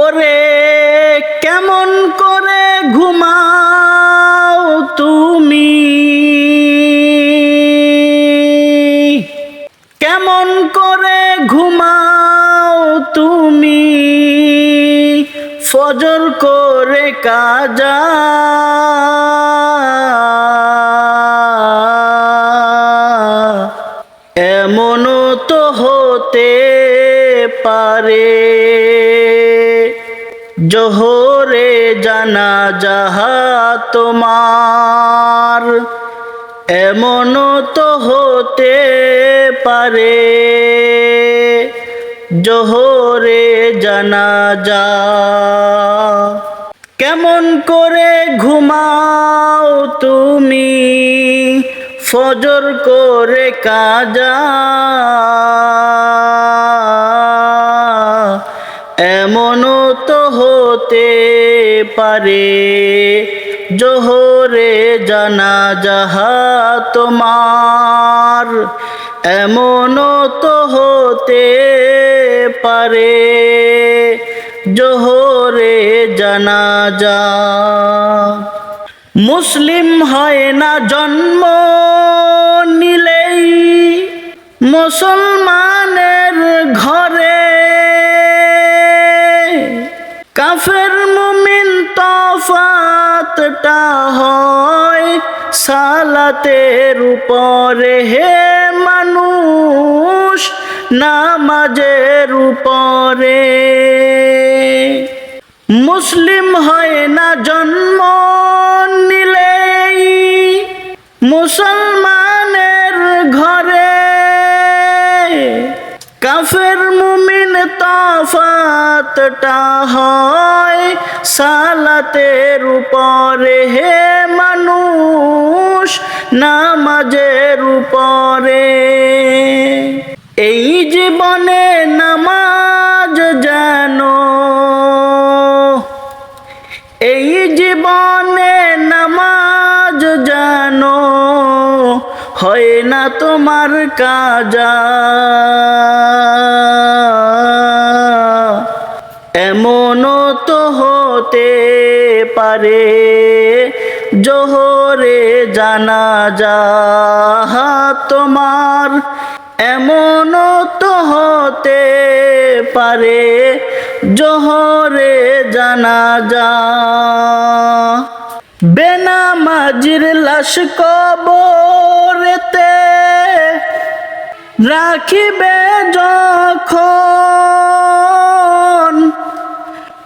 ওরে কেমন করে ঘুমাও তুমি? কেমন করে ঘুমাও তুমি? ফজর করে কাজা। এমনও তো হতে পারে। জোহরে জানা যাহা তোমার, এমনও তো হতে পারে। জোহরে জানা যা কেমন করে ঘুমাও তুমি? ফজর করে কাজা এমনও তো হতে পারে। জোহরে জানা যাহা তোমার এমনও তো হতে পারে। জোহরে জানা যা মুসলিম হয় না জন্ম নিলেই। মুসলমানের ঘরে কাফের মুমিন তফাতটা হয় সালাতের উপরে। হে মানুষ, নামাজের উপরে। মুসলিম হয় না জন্ম নিলেই, মুসলমানের ঘরে। কাফের মুমিন তফাতটা হয়? সালাতের উপরে হে মানুষ, নামাজের উপরে। এই জীবনে নামাজ যেন, এই জীবনে নামাজ যেন হয় না তোমার কাজা। এমনও তো হতে পারে, জোহরে জানা যা তোমার। এমনও তো হতে পারে, জোহরে জানা যা বেনামাজির লাশ কবরেতে রাখিবে যখন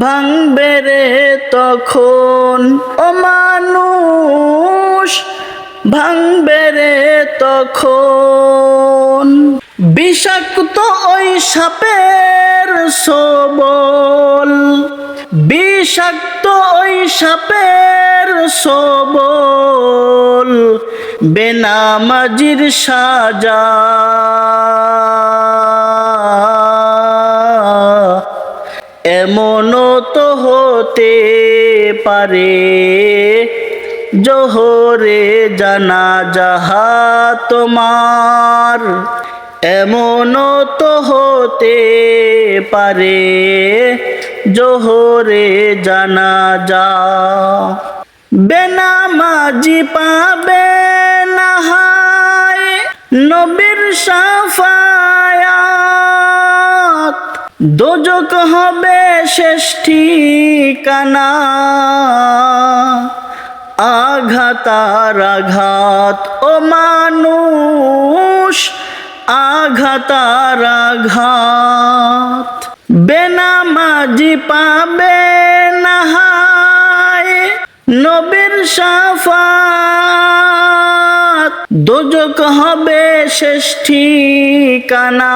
ভাঙবে রে তখন। ও মানুষ, ভাঙবে রে তখন। বিষাক্ত ওই সাপের সবল, বিষাক্ত ওই সাপের সবল, বেনামাজির সাজা। এমনও তো হতে পারে, জোহরে জানা যাহা তোমার। এমনও তো হতে পারে, জোহরে জানা যা বেনামাজি পাবে না হায়, নবীর সাফায়াত দোজক হবে শেষ ঠিকানা। আঘাতার আঘাত, ও মানুষ আঘাতার আঘাত। বেনামাজি পাবে না নবীর সাফাত। দোজক হবে শেষ ঠিকানা।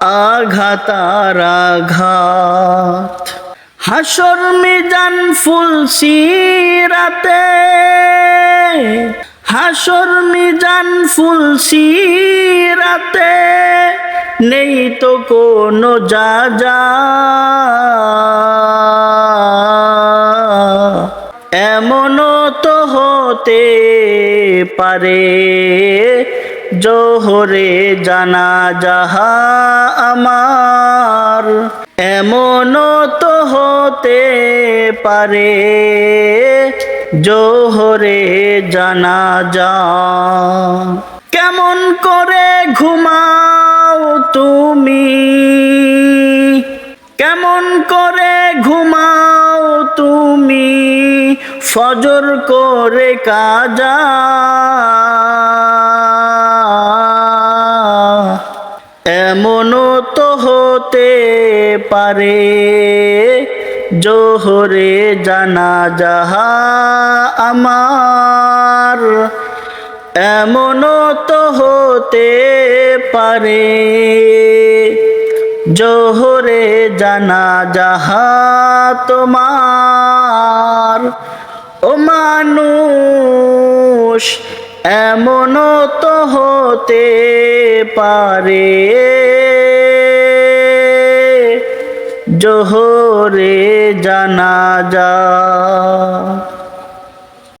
আঘাতার আঘাত হাসর মিজান ফুল সিরাতে। হাসর মিজান ফুল সিরাতে। নেই তো কোনো যা যা এমনও তো হতে পারে। জোহরে জানা যাহা আমার। এমনও তো হতে পারে, জোহরে জানা যা কেমন করে ঘুমাও তুমি? কেমন করে ঘুমাও তুমি? ফজর করে কাজা। হতে পারে। জোহরে জানা যাহা আমার এমনও তো হতে পারে। জোহরে জানা যাহা তোমার, ও মানুষ এমনও তো হতে পারে। জোহরে জানা যা